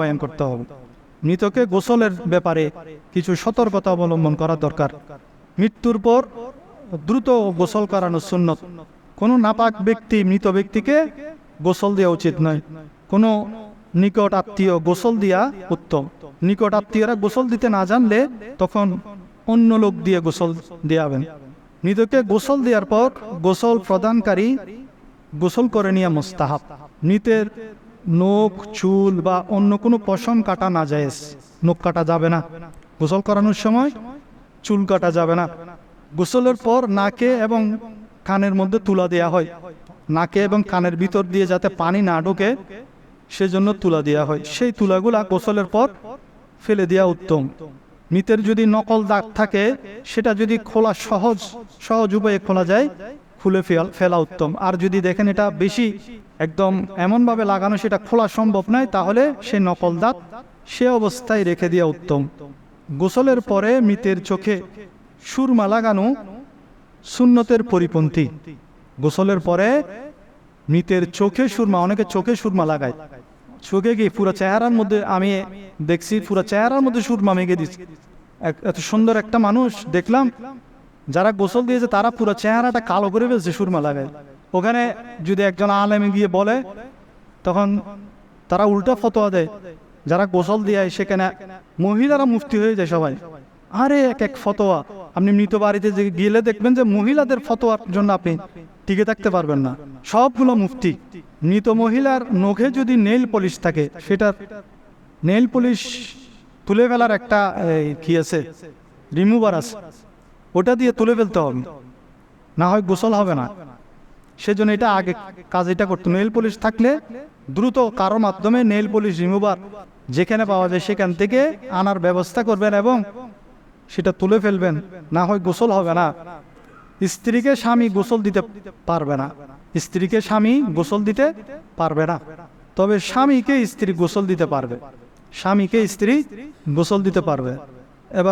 বাস্তবায়ন করতে হবে। মৃতকে গোসলের ব্যাপারে কিছু সতর্কতা অবলম্বন করা দরকার। মৃত্যুর পর দ্রুত গোসল করানো সুন্নত। কোনো নাপাক ব্যক্তি মৃত ব্যক্তিকে গোসল দেওয়া উচিত নয়। কোনো নিকট আত্মীয় গোসল দিয়া উত্তম। নিকট আত্মীয়রা গোসল দিতে না জানলে তখন অন্য লোক দিয়ে গোসল দেওয়াবেন মৃতকে গোসল দেওয়ার পর গোসল প্রদানকারী গোসল করে নিয়ে মোস্তাহাব। মৃতের নখ, চুল বা অন্য কোনো পশম কাটা না যায় নখ কাটা যাবে না। গোসল করানোর সময় চুল কাটা যাবে না। গোসলের পর নাকে এবং কানের মধ্যে তুলা দেয়া হয়। নাকে এবং কানের ভিতর দিয়ে যাতে পানি না ঢোকে, সেজন্য তুলা দেওয়া হয়। সেই তুলাগুলা গোসলের পর ফেলে দেওয়া উত্তম। মৃতের যদি নকল দাগ থাকে, সেটা যদি খোলা সহজ সহজ উপায়ে খোলা যায়, খুলে ফেল- ফেলা উত্তম। আর যদি দেখেন এটা বেশি একদম এমনভাবে লাগানো সেটা খোলা সম্ভব নয়, তাহলে সে নকল দাঁত সে অবস্থায় রেখে দেওয়া উত্তম। গোসলের পরে মৃতের চোখে সুরমা লাগানো সুন্নতের পরিপন্থী। গোসলের পরে মৃতের চোখে সুরমা, অনেকে চোখে সুরমা লাগায়। চোখে গিয়ে পুরো চেহারার মধ্যে আমি দেখছি, পুরো চেহারার মধ্যে সুরমা মেঘে দিচ্ছে। এত সুন্দর একটা মানুষ দেখলাম, যারা গোসল দিয়েছে তারা পুরো চেহারাটা কালো করে ফেলছে, সুরমা লাগায়। ওখানে যদি একজন আলেমে গিয়ে বলে, তখন তারা উল্টা ফতোয়া দেয়। যারা গোসল দিয়ে সেখানে মহিলারা মুফতি হয়ে যায় সবাই। আরে এক এক ফতোয়া। আপনি মৃত বাড়িতে যে গেলে দেখবেন যে মহিলাদের ফতোয়ার জন্য আপনি টিকে থাকতে পারবেন না। সবগুলো মুফতি। মৃত মহিলার নখে যদি নেল পলিশ থাকে, সেটার নেল পলিশ তুলে ফেলার একটা কি আছে? রিমুভার আছে। ওটা দিয়ে তুলে ফেলতে হবে। না হয় গোসল হবে না। সেজন্য এটা আগে কাজ এটা করতো। নেল পলিশ থাকলে দ্রুত কারও মাধ্যমে নেল পলিশ রিমুভার যেখানে পাওয়া যায় সেখান থেকে আনার ব্যবস্থা করবেন এবং সেটা তুলে ফেলবেন। না হয় গোসল হবে না। স্ত্রীকে স্বামী গোসল দিতে পারবে না। স্ত্রীকে স্বামী গোসল দিতে পারবে না। তবে স্বামীকে স্ত্রী গোসল দিতে পারবে। স্বামীকে স্ত্রী গোসল দিতে পারবে। এবার